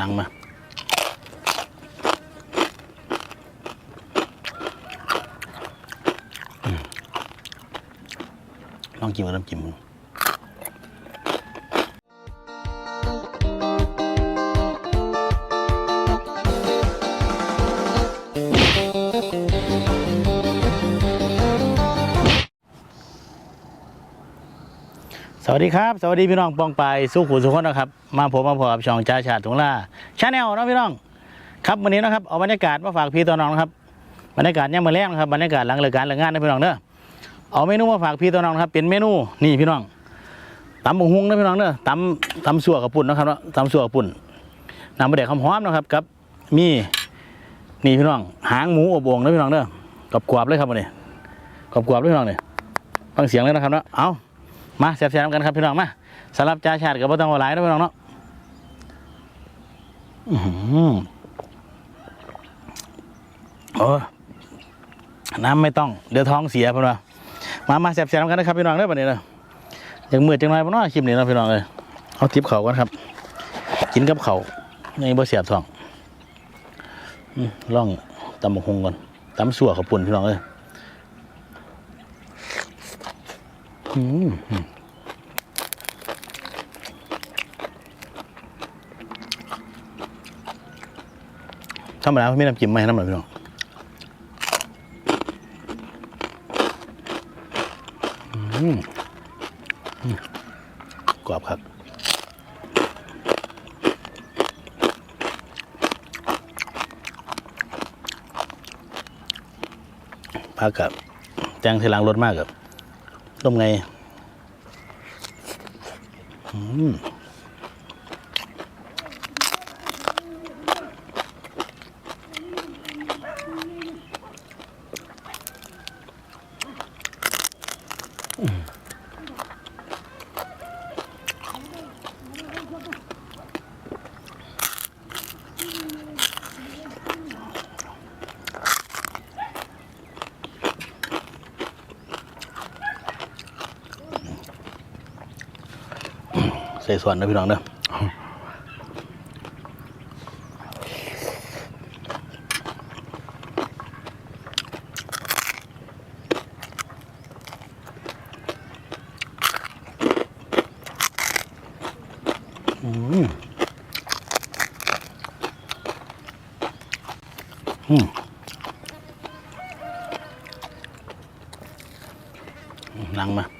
นั่งมาลองกินกับน้ำจิ้มมึง สวัสดีครับ สวัสดีพี่น้องปองไปสู้ขู่สุขคนนะครับ มาผมมาพบกับช่องจ้าชาติถุงล่าชาแนลนะพี่น้อง ครับวันนี้นะครับเอาบรรยากาศมาฝากพี่ตัวน้องนะครับบรรยากาศย่ามาแรงนะครับบรรยากาศหลังเลิกการเลิกงานนะพี่น้องเด้อเอาเมนูมาฝากพี่ตัวน้องนะครับเป็นเมนูนี่พี่น้องตำบงฮุงนะพี่น้องเด้อตำตำสัวกับปุ่นนะครับตำสัวกับปุ่นนำมะเด็กหอมนะครับกับมีนี่พี่น้อง หางหมูอบโอ่งนะพี่น้องเด้อกรอบกรอบเลยครับวันนี้กรอบกรอบๆเลยพี่น้องเนี่ยฟังเสียงเลยนะครับเนาะเอา มาแซ่บๆกันครับพี่น้องมาสำหรับจ้าชาติกับพ่ต้องเอาหลายนะพี่น้องเนาะอื้อโอ้น้ำไม่ต้องเดี๋ยวท้องเสียพี่น้องมามาแซ่บๆกันนะครับพี่น้องเด้อวันนี้เด้ออย่างมืดจังไรพี่น้องคลิปนี้เนาะพี่น้องเลยเอาทิปเขากันครับ กินกับเขาวนี่บ่เสียบท้องล่องตำบักฮงก่อนตำสัวข้าวปุ่นพี่น้องเลยอืมอืม ธรรมดาไม่น้ำจิ้มไม่ให้น้ำหน่อยพี่น้องกรอบครับพากับแจ้งทีหลังรถมากกับ ต้มไง อืม ใส่ส่วนนะพี่น้องเนอะอืมอืมนั่งมา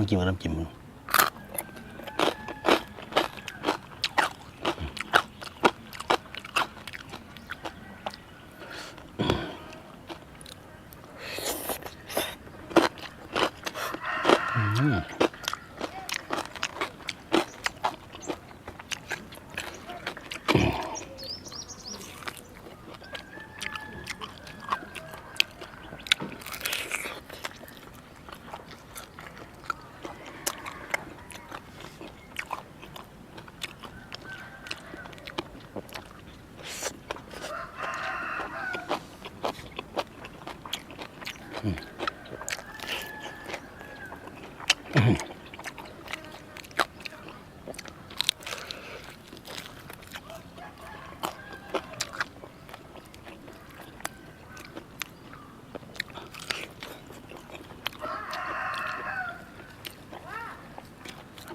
องกินกับน้ำจิ้มมึงอืม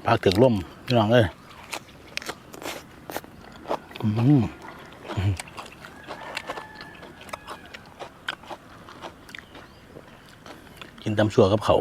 พักถึงร่มพี่น้องเอ้ยกินตำชัวกับเขา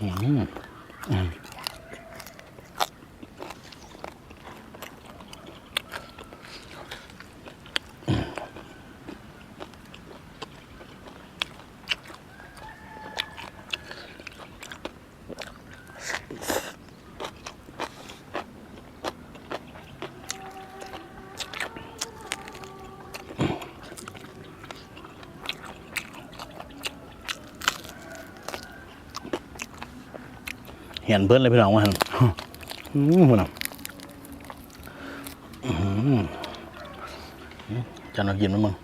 อืม เห็นเพิ่นเลยพี่น้องว่าหันอืมพี่น้องอืมจันเอากินมั้ยมึง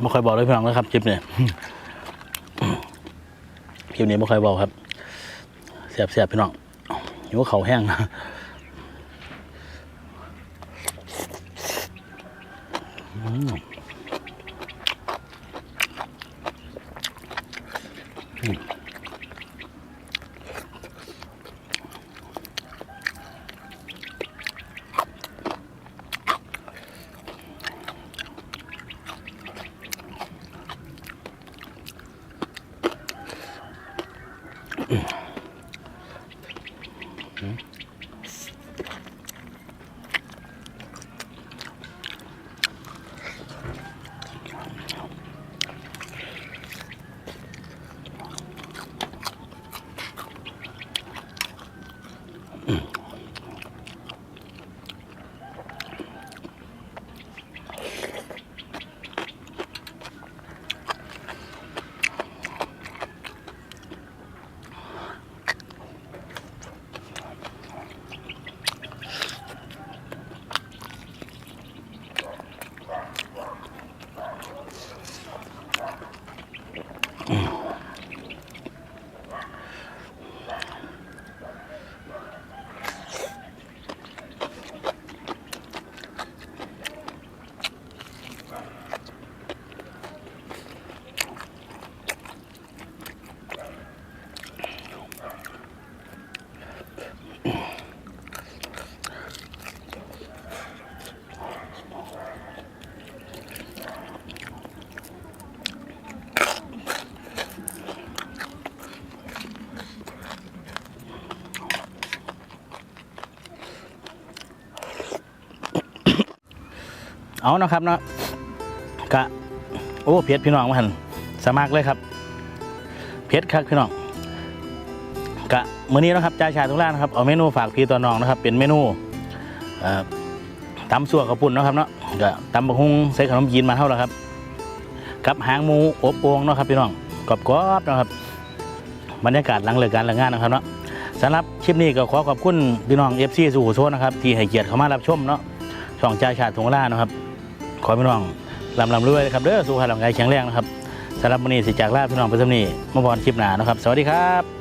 ไม่ค่อยบอกเลยพี่น้องนะครับคลิปเนี่ยคลิปนี้ไม่ค่อยบอกครับเสียบเสียบพี่น้องหิวเขาแห้งนะอืม เอานะครับเนาะกะโอ้เพชรพี่น้องมาหันสมัครเลยครับ เพชรครับพี่น้องกะมื้อนี้นะครับจ่าชาทุกร้านนะครับเอาเมนูฝากพี่ตัวน้องนะครับ เป็นเมนูตำสั่วกระปุ่นนะครับเนาะก็ตำบักฮุงใส่ขนมจีนมาเท่าแล้วครับกับหางหมูอบโอ่งเนาะครับพี่น้องกรอบๆนะครับบรรยากาศหลังเลิกการเลิกงานนะครับเนาะสำหรับคลิปนี้ก็ขอขอบคุณพี่น้องเอฟซีสู่โซนนะครับ ที่ให้เกียรติเข้ามารับชมเนาะช่องจ่าชาติทงล่านะครับ ขอพี่น้องลำลำรวยเลยครับเด้อสุขภาพร่างกายแข็งแรงนะครับสำหรับวันนี้สิจากลาพี่น้องไปสำนีมาพรคลิปหนานะครับ สวัสดีครับ